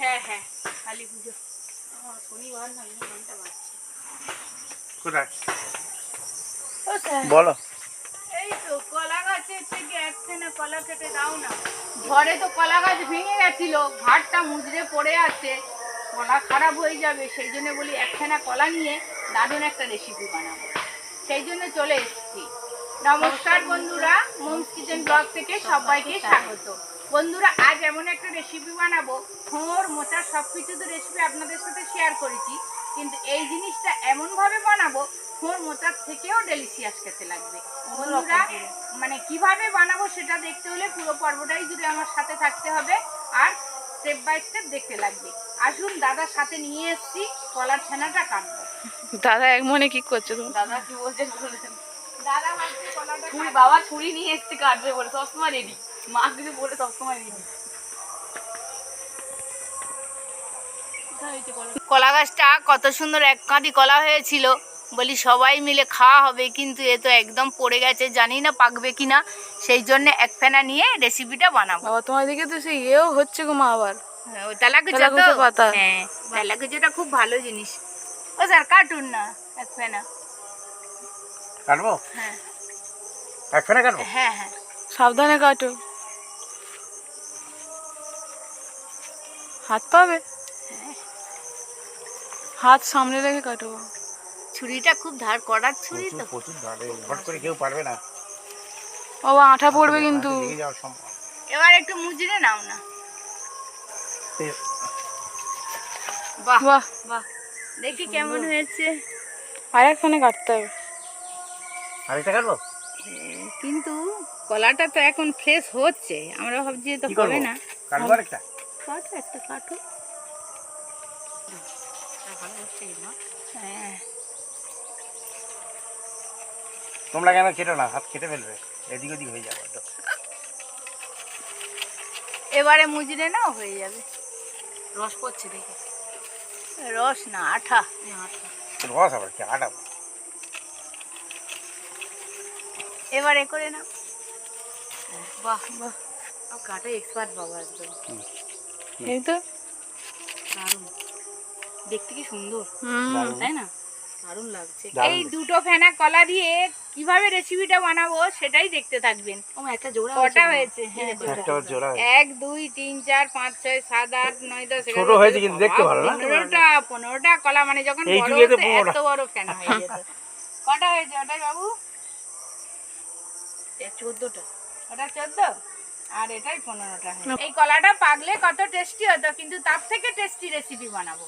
হ্যাঁ হ্যাঁ কালী পুজো। শনিবার না এই বাজছে। কোথায়? বলো। এই তো কলা গাছের থেকে একখানা কলা কেটে দাও না। ঝড়ে তো কলা গাছ ভেঙে গেছিল ঘাটটা মুজড়ে পড়ে আছে। কলা খারাপ হয়ে যাবে সেই জন্য বলি একখানা কলা নিয়ে দারুণ একটা রেসিপি বানাবো। সেই জন্য চলে এসেছি। নমস্কার বন্ধুরা মোমস কিচেন ব্লগ থেকে সবাইকে স্বাগত। বন্ধুরা আজ এমন একটা রেসিপি বানাবো থোর মোচার সব কিছু তো রেসিপি আপনাদের সাথে শেয়ার করেছি কিন্তু এই জিনিসটা এমনভাবে বানাবো থোর মোচার থেকেও ডেলিশিয়াস খেতে লাগবে। বন্ধুরা মানে কীভাবে বানাবো সেটা দেখতে হলে পুরো পর্বটাই জুড়ে আমার সাথে থাকতে হবে। আর স্টেপ বাই স্টেপ দেখতে লাগবে। আসুন দাদার সাথে নিয়ে এসেছি কলার ছানাটা কাটবো। দাদা এক মনে কি করছ তুমি দাদা কি বলছে বলছেন দাদা ভাবছে কলাটা ছুরি বাবা ছুরি নিয়ে এসছে কাটবে বলে সবসময় রেডি মা কিছু বলে সবসময় রেডি কলা? গাছটা কত সুন্দর এক কাঁদি কলা হয়েছিল। বলি সবাই মিলে খাওয়া হবে কিন্তু এ তো একদম পড়ে গেছে জানি না পাকবে কিনা সেই জন্য এক ফেনা নিয়ে রেসিপিটা বানাবো। বাবা তোমার দিকে তো সেই ইয়েও হচ্ছে গো মা আবার। হ্যাঁ, তেলাকুচা তো। পাতা। হ্যাঁ তেলাকুচাটা খুব ভালো জিনিস। ও স্যার কাটুন না এক ফেনা। কাটবো? হ্যাঁ। এক ফেনে কাটবো? হ্যাঁ হ্যাঁ। সাবধানে কাটো। হাত পাবে? হাত সামনে রেখে কাটো। বাবা। ছুরিটা খুব ধার করার ছুরি তো? প্রচুর ধারে হট করে কেউ পারবে না। বাবা আঠা পড়বে কিন্তু। এবার একটু মুজড়ে নাও না। বাহ বাহ। বাহ। দেখি কেমন হয়েছে। আর একখানে কাটতে হবে। আরেকটা কাটবো? কিন্তু কলাটা তো এখন ফ্রেশ হচ্ছে। আমরা ভাবছি যে তো হবে না। কাটবো আরেকটা? কাটো একটা কাটো। হ্যাঁ। তোমরা কেন কেটো না? হাত কেটে ফেলবে। এদিক ওদিক হয়ে যাবে তো। এবারে মুজড়ে নাও হয়ে যাবে। রস পড়ছে দেখে। রস না আঠা। এই হাতটা। রস আবার কি? আটাবো এবারে করে নাও। বাহ বাহ। আর কাটা এক্সপার্ট বাবা একদম। এই তো। দারুণ। দেখতে কি সুন্দর। হুম। তাই না? দারুণ লাগছে। এই দুটো ফেনা কলা দিয়ে কীভাবে রেসিপিটা বানাবো সেটাই দেখতে থাকবেন। ও মা, একটা জোড়া কটা হয়েছে এই হ্যাঁ দেখো, একটা ওর জোড়া হয়েছে। এক দুই তিন চার পাঁচ ছয় সাত আট নয় দশ ছোট হয়েছে কিন্তু দেখতে ভালো না? পনেরোটা পনেরোটা কলা মানে যখন। এত বড় ফেনা হয়ে যেত কটা হয়েছে? ওটাই বাবু? এ চোদ্দটা। ওটা চোদ্দ? আর এটাই পনেরোটা এই কলাটা পাকলে কত টেস্টি হতো কিন্তু তার থেকে টেস্টি রেসিপি বানাবো।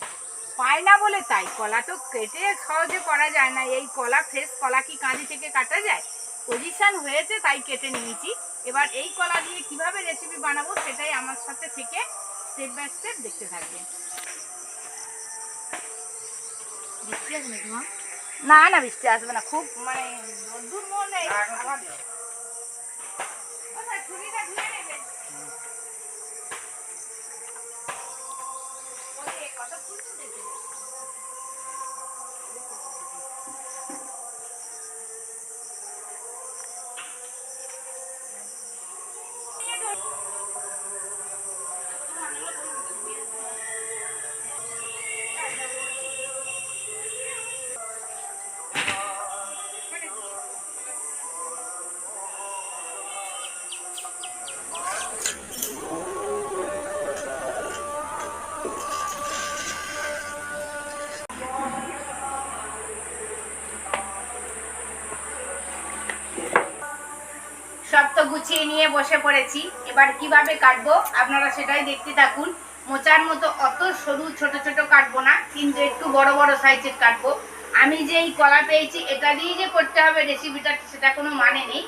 পাই না বলে তাই। কলা তো কেটে সহজে করা যায় না। এই কলা ফ্রেশ কলা কি কাঁদি থেকে কাটা যায়? পজিশন হয়েছে তাই কেটে নিয়েছি। এবার এই কলা দিয়ে কীভাবে রেসিপি বানাবো সেটাই আমার সাথে থেকে স্টেপ বাই স্টেপ দেখতে থাকবেন না না বৃষ্টি আসবে না। খুব মানে রোদ্দুর মনে আবার ছুরিটা ধুয়ে নেবেন কত ফুল গুছিয়ে নিয়ে বসে পড়েছি। এবার কীভাবে কাটবো? আপনারা সেটাই দেখতে থাকুন। মোচার মতো অত সরু, ছোট ছোট কাটবো না, কিন্তু একটু বড় বড় সাইজের কাটবো। আমি যে এই কলা পেয়েছি, এটা দিয়ে যে করতে হবে রেসিপিটা সেটা কোনো মানে নেই।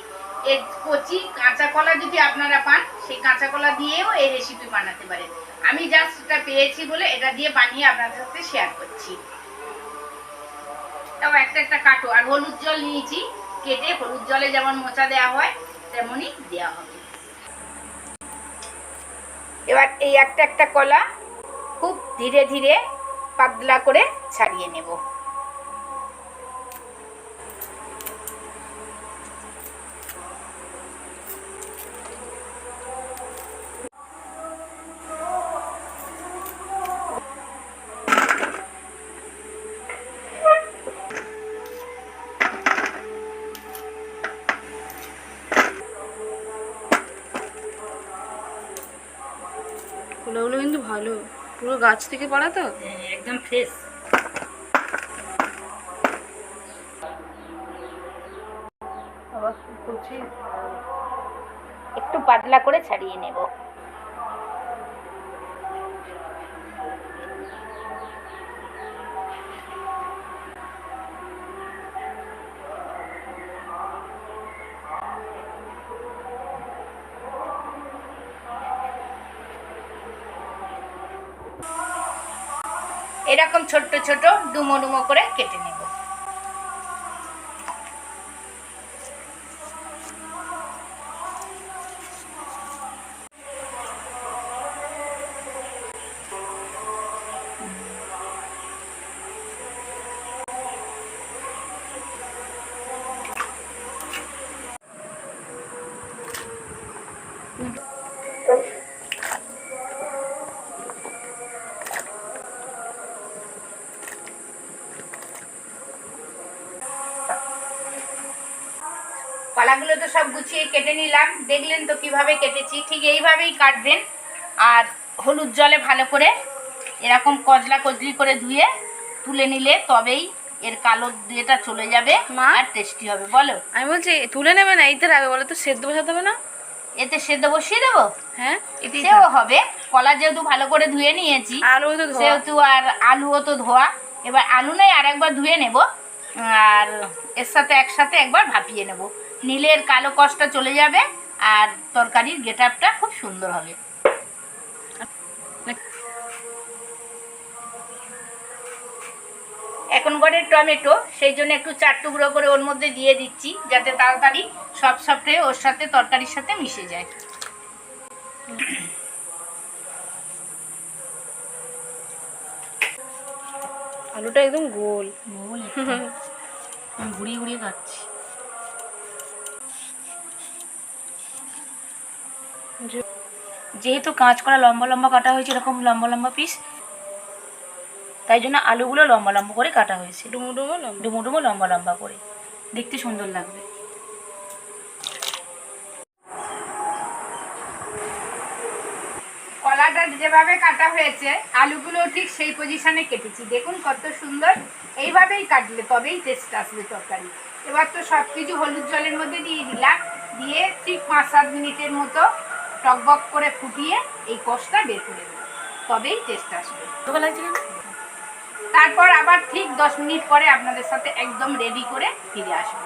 এর কচি কাঁচা কলা যদি আপনারা পান, সেই কাঁচা কলা দিয়েও এই রেসিপি বানাতে পারেন। আমি জাস্ট এটা পেয়েছি বলে এটা দিয়ে বানিয়ে আপনাদের সাথে শেয়ার করছি। তাও একটা একটা কাটো। আর হলুদ জল নিয়েছি, কেটে হলুদ জলে যেমন মোচা দেওয়া হয় তেমনই দেওয়া হবে। এবার এই একটা একটা কলা খুব ধীরে ধীরে পাতলা করে ছাড়িয়ে নেব। গাছ থেকে পড়া তো? একদম ফ্রেশ একটু পাতলা করে ছাড়িয়ে নেব। এরকম ছোট্ট ছোট ডুমো ডুমো করে কেটে নেব। কলাগুলো তো সব গুছিয়ে কেটে নিলাম। দেখলেন তো কীভাবে কেটেছি। ঠিক এইভাবেই কাটবেন। আর হলুদ জলে ভালো করে এরকম কজলা কজলি করে ধুয়ে তুলে নিলে তবেই এর কালো দিয়েটা চলে যাবে মা? আর টেস্টি হবে। বলো। আমি বলছি তুলে নেবে না? এইটার আগে বলে তো সেদ্ধ বসাতে হবে না? এতে সেদ্ধ বসিয়ে দেবো? হ্যাঁ সেও হবে। কলা যেহেতু ভালো করে ধুয়ে নিয়েছি আলু তো সেহেতু আর আলুও তো ধোয়া। এবার আলু নয় আর একবার ধুয়ে নেব। আর এর সাথে একসাথে একবার ভাপিয়ে নেব। নীলের কালো কষটা চলে যাবে আর তরকারির গেট আপটা খুব সুন্দর হবে। এখন করে টমেটো সেই জন্য একটু চার টুকরো করে ওর মধ্যে দিয়ে দিচ্ছি যাতে তাড়াতাড়ি সব সবটাই ওর সাথে তরকারির সাথে মিশে যায়। আলুটা একদম গোল। গোল ঘুরিয়ে ঘুরিয়ে খাচ্ছি। যেহেতু কাঁচ করা লম্বা লম্বা কাটা হয়েছে এরকম লম্বা লম্বা পিস তাই জন্য আলুগুলো লম্বা লম্বা করে কাটা হয়েছে। ডুমো ডুমো লম্বা। ডুমো ডুমো লম্বা লম্বা করে। দেখতে সুন্দর লাগবে। কলাটা যেভাবে কাটা হয়েছে আলুগুলো ঠিক সেই পজিশনে কেটেছি। দেখুন কত সুন্দর। এইভাবেই কাটলে তবেই টেস্ট আসবে তরকারি। এবার তো সব কিছু হলুদ জলের মধ্যে দিয়ে দিলাম। দিয়ে ঠিক পাঁচ সাত মিনিটের মতো টকবক করে ফুটিয়ে এই কষটা বের করে দেবো তবেই টেস্ট আসবে। তারপর আবার ঠিক দশ মিনিট পরে আপনাদের সাথে একদম রেডি করে ফিরে আসব।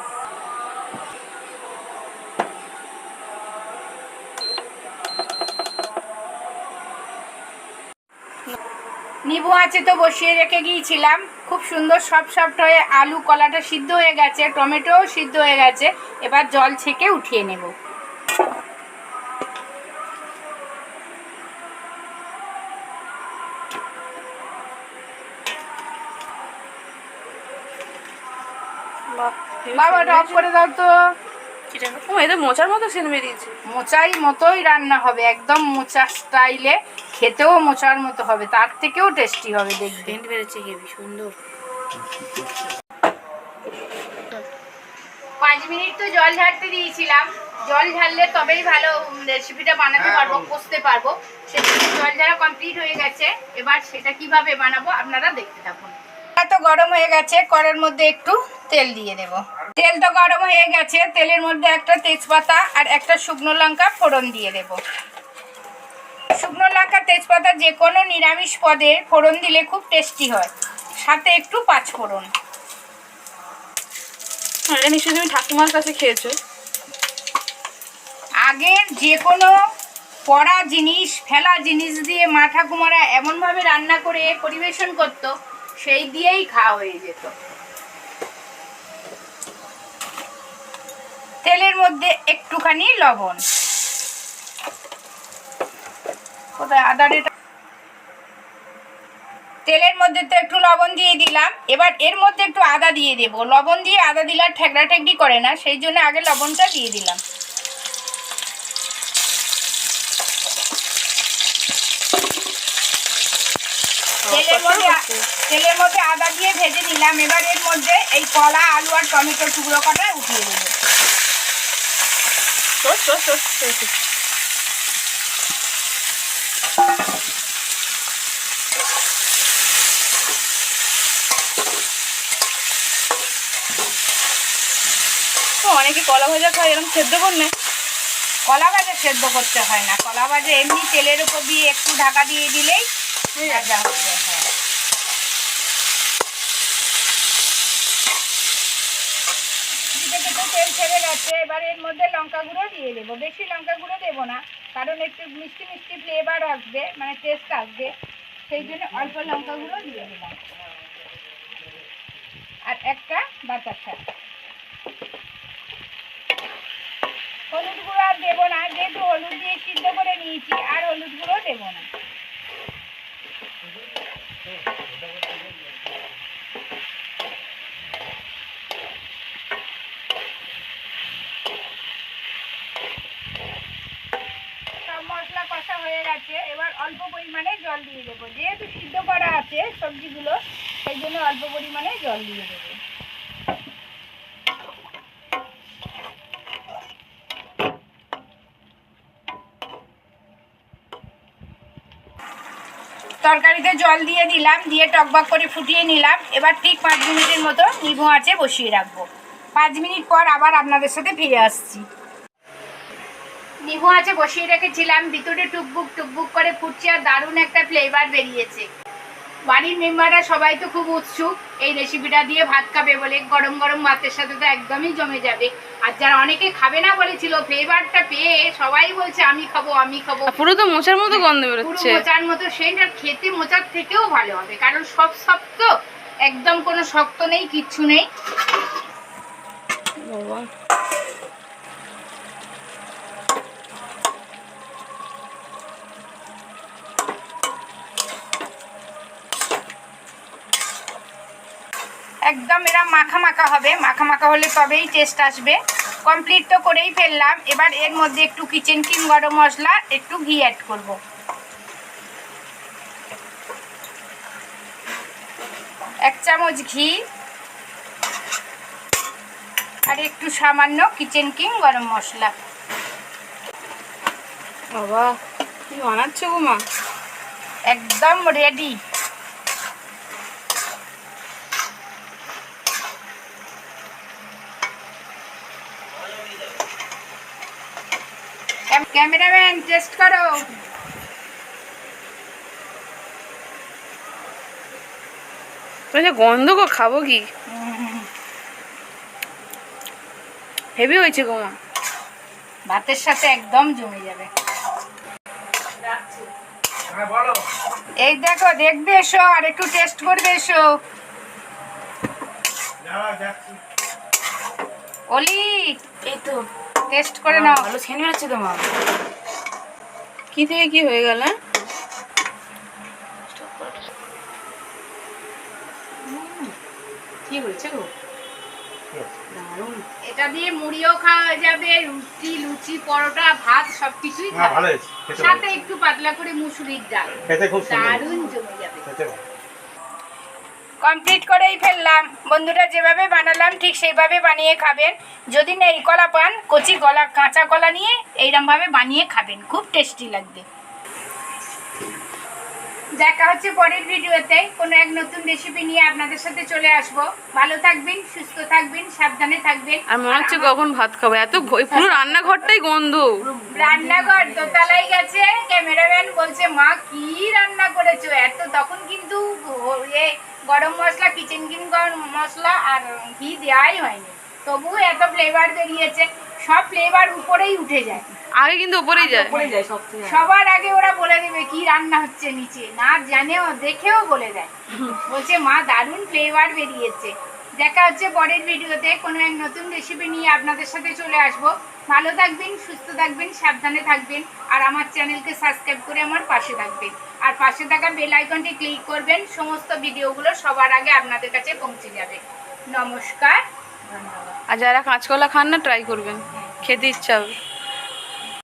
নিবু আছে তো বসিয়ে রেখে গিয়েছিলাম। খুব সুন্দর সব সফট হয়ে আলু কলাটা সিদ্ধ হয়ে গেছে টমেটোও সিদ্ধ হয়ে গেছে। এবার জল ছেঁকে উঠিয়ে নেব। বাবা অফ করে দাও তো। ও এটা মোচার মতো সেন বেরিয়েছে মোচাই মতোই রান্না হবে একদম মোচা স্টাইলে খেতেও মোচার মতো হবে তার থেকেও টেস্টি হবে দেখবে সেন্ট বেরোচ্ছে হেভি সুন্দর। পাঁচ মিনিট তো জল ঝাড়তে দিয়েছিলাম। জল ঝাড়লে তবেই ভালো রেসিপিটা বানাতে পারব কষতে পারব। সেজন্য জল ঝাড়া কমপ্লিট হয়ে গেছে। এবার সেটা কীভাবে বানাবো আপনারা দেখতে থাকুন। তো গরম হয়ে গেছে কড়ার মধ্যে একটু তেল দিয়ে দেব। তেল তো গরম হয়ে গেছে তেলের মধ্যে একটা তেজপাতা আর একটা শুকনো লঙ্কা ফোড়ন দিয়ে দেব। শুকনো লঙ্কা তেজপাতা যে কোনো নিরামিষ পদে ফোড়ন দিলে খুব টেস্টি হয়। সাথে একটু পাঁচ ফোড়ন। হ্যাঁ, এটা নিশ্চয়ই তুমি ঠাকুমার কাছে খেয়েছো। আগের যে কোনো পড়া জিনিস ফেলা জিনিস দিয়ে মা ঠাকুমারা এমনভাবে রান্না করে পরিবেশন করত সেই দিয়েই খাওয়া হয়ে যেত। তেলের মধ্যে একটুখানি লবণ। কোথায় আদা তেলের মধ্যে তো একটু লবণ দিয়ে দিলাম। এবার এর মধ্যে একটু আদা দিয়ে দেবো। লবণ দিয়ে আদা দিলে আর ঠেকড়া ঠেকড়ি করে না, সেই জন্য আগে লবণটা দিয়ে দিলাম। তেলের মধ্যে তেলের মধ্যে আদা দিয়ে ভেজে নিলাম। এবার এর মধ্যে এই কলা, আলু আর টমেটো টুকরো কটা উঠিয়ে দেবো। টোস টোস। ও, অনেকে কলা ভাজা খায় এরকম সেদ্ধ করলে? কলা ভাজা সেদ্ধ করতে হয় না। কলা ভাজা এমনি তেলের উপর দিয়ে একটু ঢাকা দিয়ে দিলেই ভাজা হয়ে যায় হ্যাঁ। কড়াই থেকে তো তেল ছেড়ে গেছে এবার এর মধ্যে লঙ্কা গুঁড়ো দিয়ে দেবো। বেশি লঙ্কা গুঁড়ো দেবো না, কারণ একটু মিষ্টি মিষ্টি ফ্লেভার আসবে মানে টেস্ট আসবে। সেই জন্য অল্প লঙ্কা গুঁড়ো দিয়ে দিলাম। আর একটা বাতাসা হলুদ গুঁড়ো আর দেবো না, যেহেতু হলুদ দিয়ে সিদ্ধ করে নিয়েছি, আর হলুদ গুঁড়ো দেবো না সব মশলা কষা হয়ে গেছে, এবার অল্প পরিমাণে জল দিয়ে দেবো। যেহেতু সিদ্ধ করা আছে সবজিগুলো, সেই জন্য অল্প পরিমাণে জল দিয়ে দেবো। তরকারিতে জল দিয়ে দিলাম, দিয়ে টকবক করে ফুটিয়ে নিলাম। এবার ঠিক পাঁচ মিনিটের মতো নিভু আছে বসিয়ে রাখব। পাঁচ মিনিট পর আবার আপনাদের সাথে ফিরে আসছি। নিভু আছে বসিয়ে রেখেছিলাম। ভিতরে টুকবুক টুকবুক করে ফুটছে আর দারুণ একটা ফ্লেভার বেরিয়েছে। বাড়ির মেম্বাররা সবাই তো খুব উৎসুক। এই রেসিপিটা দিয়ে ভাত খাবে বলে গরম গরম ভাতের সাথে তো একদমই জমে যাবে। আর যারা অনেকে খাবে না বলেছিল ফ্লেভারটা পেয়ে সবাই বলছে আমি খাব আমি খাব। পুরো তো মোচার মতো গন্ধ বেরোচ্ছে। মোচার মতো সেইটা খেতে মোচার থেকেও ভালো হবে। কারণ সব শক্ত একদম কোনো শক্ত নেই কিচ্ছু নেই। বাবা। একদম এরা মাখা মাখা হবে। মাখা মাখা হলে তবেই টেস্ট আসবে। কমপ্লিট তো করেই ফেললাম। এবার এর মধ্যে একটু কিচেন কিং গরম মশলা একটু ঘি অ্যাড করব। এক চামচ ঘি। আর একটু সামান্য কিচেন কিং গরম মশলা। বাবা কি বানাচ্ছো গো মা? একদম রেডি ক্যামেরাম্যান টেস্ট করো। গন্ধ গো খাব কি? হেভি হয়েছে গো মা। ভাতের সাথে একদম জমে যাবে। হ্যাঁ বলো। এই দেখো দেখবে এসো আর একটু টেস্ট করবে এসো। অলি এই তো। টেস্ট করে নাও। ভালো ছেনে বেরোচ্ছে তো মা। কি থেকে কি হয়ে গেল হ্যাঁ? কি হয়েছে গো? দারুণ। এটা দিয়ে মুড়িও খাওয়া যাবে রুটি লুচি পরোটা ভাত সবকিছুই। হয়েছে খেতে সাথে একটু পাতলা করে মুসুরির ডাল। খুব দারুণ জমে যাবে। কমপ্লিট করেই ফেললাম। বন্ধুরা যেভাবে বানালাম ঠিক সেইভাবে বানিয়ে খাবেন। যদি নেই কলা পান কচি কলা কাঁচা কলা নিয়ে এইরকমভাবে বানিয়ে খাবেন। খুব টেস্টি লাগবে। দেখা হচ্ছে পরের ভিডিওতে। কোনো এক নতুন রেসিপি নিয়ে আপনাদের সাথে চলে আসব। ভালো থাকবেন সুস্থ থাকবেন সাবধানে থাকবেন। আর মনে হচ্ছে কখন ভাত খাব। এত পুরো রান্নাঘরটাই গন্ধ। রান্নাঘর দোতলায় গেছে। ক্যামেরাম্যান বলছে মা কি রান্না করেছ? এত তখন কিন্তু গরম মশলা কিচেন কিং গরম মশলা আর ঘি দেওয়াই হয়নি। তবুও এত ফ্লেভার বেরিয়েছে সব ফ্লেভার উপরেই উঠে যায়। আগে কিন্তু উপরেই যায়। পড়ে যায় সব সবার আগে ওরা বলে দেবে কি রান্না হচ্ছে নিচে? না জানেও দেখেও বলে দেয়। বলছে মা দারুণ ফ্লেভার বেরিয়েছে। দেখা হচ্ছে পরের ভিডিওতে। কোনো এক নতুন রেসিপি নিয়ে আপনাদের সাথে চলে আসব। ভালো থাকবেন সুস্থ থাকবেন সাবধানে থাকবেন আর আমার চ্যানেলকে সাবস্ক্রাইব করে আমার পাশে থাকবেন। আর পাশে থাকা বেল আইকনটি ক্লিক করবেন সমস্ত ভিডিওগুলো সবার আগে আপনাদের কাছে পৌঁছে যাবে। নমস্কার ধন্যবাদ। আর যারা কাঁচকলা খান না ট্রাই করবেন। খেতে ইচ্ছা হবে।